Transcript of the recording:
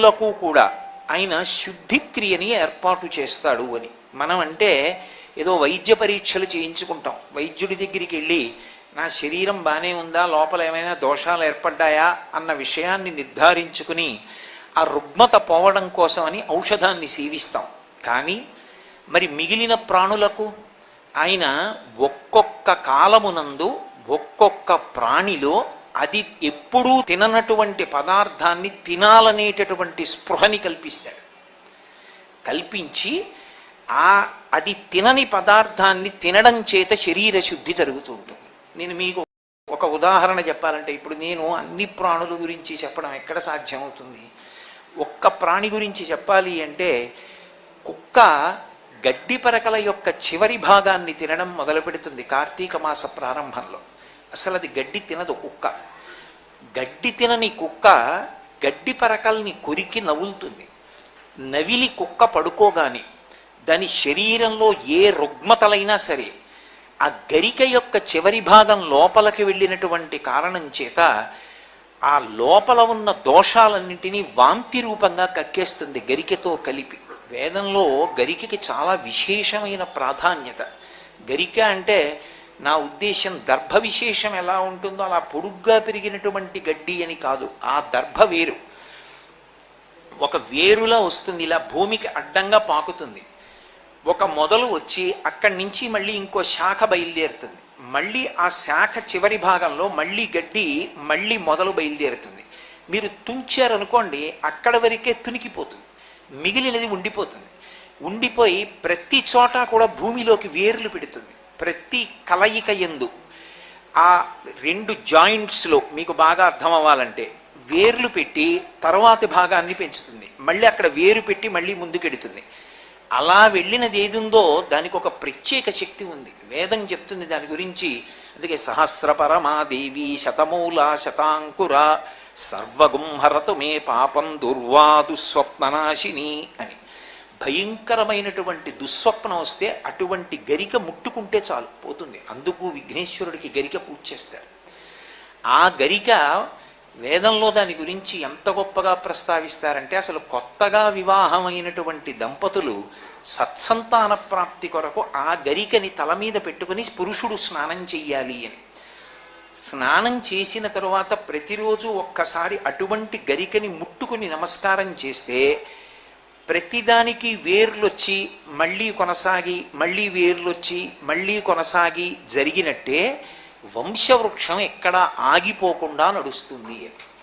లకు కూడా ఆయన శుద్ధి క్రియని ఏర్పాటు చేస్తాడు అని. మనం అంటే ఏదో వైద్య పరీక్షలు చేయించుకుంటాం. వైద్యుడి దగ్గరికి వెళ్ళి నా శరీరం బాగానే ఉందా లోపల ఏమైనా దోషాలు ఏర్పడ్డాయా అన్న విషయాన్ని నిర్ధారించుకుని ఆ రుగ్మత పోవడం కోసమని ఔషధాన్ని సేవిస్తాం. కానీ మరి మిగిలిన ప్రాణులకు ఆయన ఒక్కొక్క కాలమునందు ఒక్కొక్క ప్రాణిలో అది ఎప్పుడూ తిననటువంటి పదార్థాన్ని తినాలనేటటువంటి స్పృహని కల్పిస్తాడు. కల్పించి ఆ అది తినని పదార్థాన్ని తినడం చేత శరీర శుద్ధి జరుగుతూ ఉంటుంది. నేను మీకు ఒక ఉదాహరణ చెప్పాలంటే ఇప్పుడు నేను అన్ని ప్రాణుల గురించి చెప్పడం ఎక్కడ సాధ్యమవుతుంది? ఒక్క ప్రాణి గురించి చెప్పాలి అంటే కుక్క గడ్డి పరకల యొక్క చివరి భాగాన్ని తినడం మొదలు పెడుతుంది కార్తీక మాస ప్రారంభంలో. అసలు అది గడ్డి తినదు కుక్క. గడ్డి తినని కుక్క గడ్డి పరకల్ని కొరికి నవ్వులుతుంది. నవిలి కుక్క పడుకోగాని దాని శరీరంలో ఏ రుగ్మతలైనా సరే ఆ గరిక యొక్క చివరి భాగం లోపలికి వెళ్ళినటువంటి కారణం చేత ఆ లోపల ఉన్న దోషాలన్నింటినీ వాంతి రూపంగా కక్కేస్తుంది గరికతో కలిపి. వేదంలో గరికకి చాలా విశేషమైన ప్రాధాన్యత. గరిక అంటే నా ఉద్దేశం దర్భ విశేషం ఎలా ఉంటుందో అలా పొడుగ్గా పెరిగినటువంటి గడ్డి అని కాదు ఆ దర్భ వేరు. ఒక వేరులా వస్తుంది ఇలా భూమికి అడ్డంగా పాకుతుంది. ఒక మొదలు వచ్చి అక్కడి నుంచి మళ్ళీ ఇంకో శాఖ బయలుదేరుతుంది. మళ్ళీ ఆ శాఖ చివరి భాగంలో మళ్ళీ గడ్డి మళ్ళీ మొదలు బయలుదేరుతుంది. మీరు తుంచారనుకోండి అక్కడ వరకే తునికిపోతుంది. మిగిలినది ఉండిపోతుంది. ఉండిపోయి ప్రతి చోట కూడా భూమిలోకి వేర్లు పెడుతుంది. ప్రతి కలయిక ఎందు ఆ రెండు జాయింట్స్లో మీకు బాగా అర్థం అవ్వాలంటే వేర్లు పెట్టి తర్వాతి భాగాన్ని పెంచుతుంది. మళ్ళీ అక్కడ వేరు పెట్టి మళ్ళీ ముందుకెడుతుంది. అలా వెళ్ళినది ఏది ఉందో దానికి ఒక ప్రత్యేక శక్తి ఉంది. వేదం చెప్తుంది దాని గురించి. అందుకే సహస్ర పరమాదేవి శతమూల శతాంకుర సర్వగుంహరతు మే పాపం దుర్వాదు స్వప్ననాశిని అని. భయంకరమైనటువంటి దుస్వప్నం వస్తే అటువంటి గరిక ముట్టుకుంటే చాలు పోతుంది. అందుకు విఘ్నేశ్వరుడికి గరిక పూజ చేస్తారు. ఆ గరిక వేదంలో దాని గురించి ఎంత గొప్పగా ప్రస్తావిస్తారంటే అసలు కొత్తగా వివాహమైనటువంటి దంపతులు సత్సంతాన ప్రాప్తి కొరకు ఆ గరికని తల మీద పెట్టుకుని పురుషుడు స్నానం చెయ్యాలి అని. స్నానం చేసిన తరువాత ప్రతిరోజు ఒక్కసారి అటువంటి గరికని ముట్టుకుని నమస్కారం చేస్తే ప్రతిదానికి వేర్లొచ్చి మళ్ళీ కొనసాగి మళ్ళీ వేర్లొచ్చి మళ్ళీ కొనసాగి జరిగినట్టే వంశవృక్షం ఎక్కడ ఆగిపోకుండా నడుస్తుంది. అని